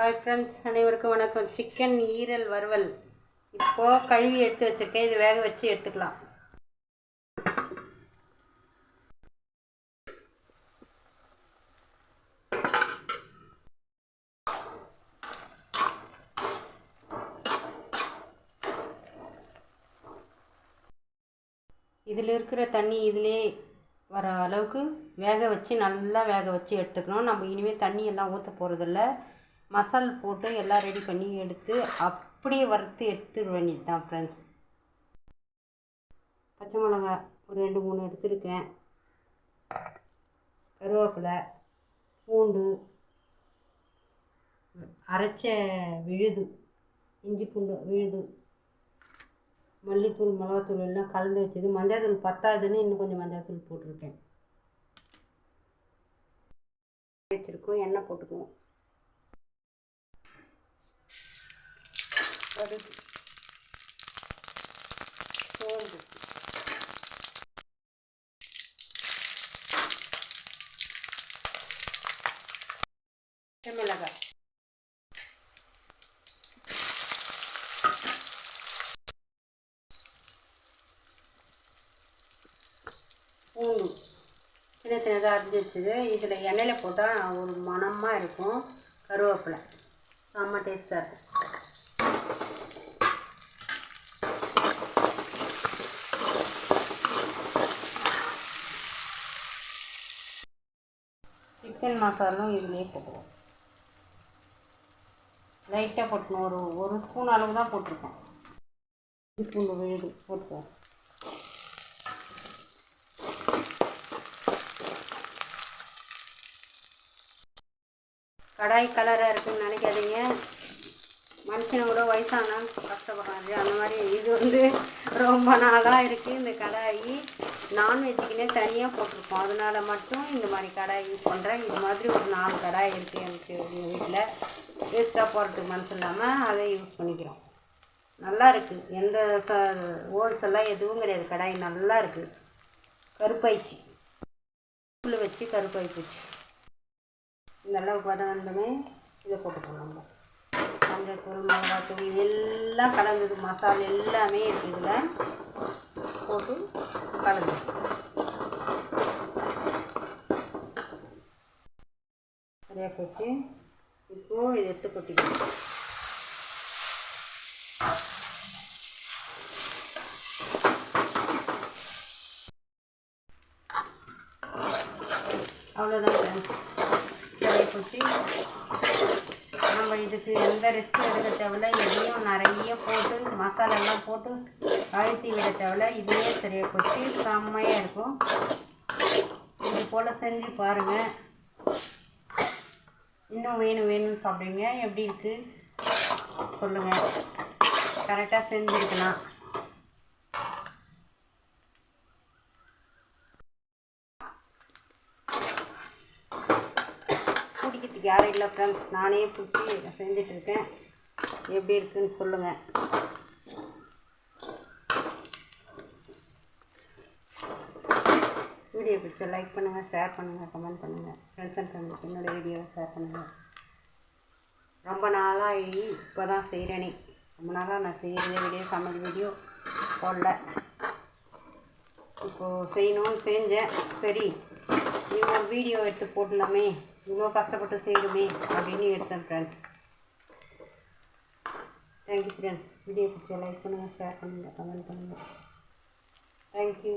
Hi friends அனைவருக்கும் வணக்கம். Chicken ஈரல் வறுவல். இப்போது கழுவி எடுத்து வச்சுருக்கேன். இது வேக வச்சு எடுத்துக்கலாம். இதில் இருக்கிற தண்ணி இதிலே வர அளவுக்கு வேக வச்சு நல்லா வேக வச்சு எடுத்துக்கணும். நம்ம இனிமேல் தண்ணி எல்லாம் ஊற்ற போகிறதில்ல மசால் போட்டு எல்லாம் ரெடி பண்ணி எடுத்து அப்படியே வறுத்து எடுத்துட வேண்டியது தான் ஃப்ரெண்ட்ஸ் பச்சை மிளகா ஒரு ரெண்டு மூணு எடுத்துருக்கேன். கருவேப்பிலை பூண்டு அரைச்ச விழுது இஞ்சி பூண்டு விழுது மல்லித்தூள் மிளகாத்தூள் எல்லாம் கலந்து வச்சது. மஞ்சள்தூள் பத்தாதுன்னு இன்னும் கொஞ்சம் மஞ்சள்தூள் போட்டிருக்கேன். வச்சுருக்கோம் எண்ணெய் போட்டுக்குவோம். கடுகு சோம்பு மிளகாய் பூண்டு சின்ன சின்னதாக அரிஞ்சு வச்சது இதில் எண்ணெயில் போட்டால் ஒரு மணமாக இருக்கும் கருவேப்பிலை செம்ம டேஸ்ட்டாக இருக்கும் சிக்கன் மசாலும் இதுலேயே போட்டுவோம் லைட்டாக போட்டணும் ஒரு ஒரு ஸ்பூன் அளவு தான் போட்டிருக்கேன் பூண்டு விழுது போட்டுக்குவோம். கடாய் கலராக இருக்குன்னு நினைக்காதீங்க. மனுஷனை கூட வயசானா கஷ்டப்படுறாரு அந்த மாதிரி இது வந்து ரொம்ப நாளாக இருக்குது இந்த கடாய் நான்வெஜ்ஜுக்குன்னே தனியாக போட்டிருக்கோம் அதனால மட்டும் இந்த மாதிரி கடாய் யூஸ் பண்ணுறேன் இது மாதிரி ஒரு நாலு கடாய் இருக்குது எனக்கு எங்கள் வீட்டில் வேஸ்ட்டாக போகிறதுக்கு மனசு இல்லாமல் அதை யூஸ் பண்ணிக்கிறோம். நல்லா இருக்குது எந்த ச ஹோல்ஸ் எல்லாம் எதுவும் கிடையாது. கடாய் நல்லா இருக்குது கருப்பாயிடுச்சு. புல் வச்சு கருப்பாய் போச்சு இந்த அளவுக்கு இதை போட்டுக்கணும் நம்ம. மஞ்சள் மிளகாத்தூள் எல்லாம் கலந்தது. மசாலா எல்லாமே இருக்குது இதில். போட்டு கலந்து. சரியாக போச்சு. இப்போது இதை எடுத்து கொட்டிக்கணும். அவ்வளோதான் ஃப்ரெண்ட்ஸ் சரியாக போச்சு. இதுக்கு எந்த ரிஸ்க்கும் எடுக்க தேவையில்ல எதையும் நிறைய போட்டு மசாலாலாம் போட்டு அழுத்தி விட தேவையில்ல. இதுவே சரியாக போச்சு செம்மையாக இருக்கும். இது போல் செஞ்சு பாருங்கள் இன்னும் வேணும் வேணும்னு சாப்பிடுவீங்க எப்படி இருக்குது சொல்லுங்கள் கரெக்டாக செஞ்சுருக்கலாம். யாரும் இல்லை ஃப்ரெண்ட்ஸ் நானே பிடிச்சி செஞ்சிட்ருக்கேன் எப்படி இருக்குன்னு சொல்லுங்கள் வீடியோ பிடிச்ச லைக் பண்ணுங்கள் ஷேர் பண்ணுங்கள் கமெண்ட் பண்ணுங்கள் ஃப்ரெண்ட்ஸ் அண்ட் ஃபேமிலிக்கு என்னோடய வீடியோவை ஷேர் பண்ணுங்கள் ரொம்ப நாளாக இப்போ தான் செய்கிறேனே ரொம்ப நாளாக நான் செய்கிறதே வீடியோ சமையல் வீடியோ போடல. இப்போது செய்யணும்னு செஞ்சேன். சரி நீ ஒரு வீடியோ எடுத்து போடலாமே. இவ்வளோ கஷ்டப்பட்டு செய்யணுமே அப்படின்னு எடுத்தேன் friends thank you friends video பிடிச்ச லைக் பண்ணுங்கள் ஷேர் பண்ணுங்கள் கமெண்ட் பண்ணுங்கள் தேங்க்யூ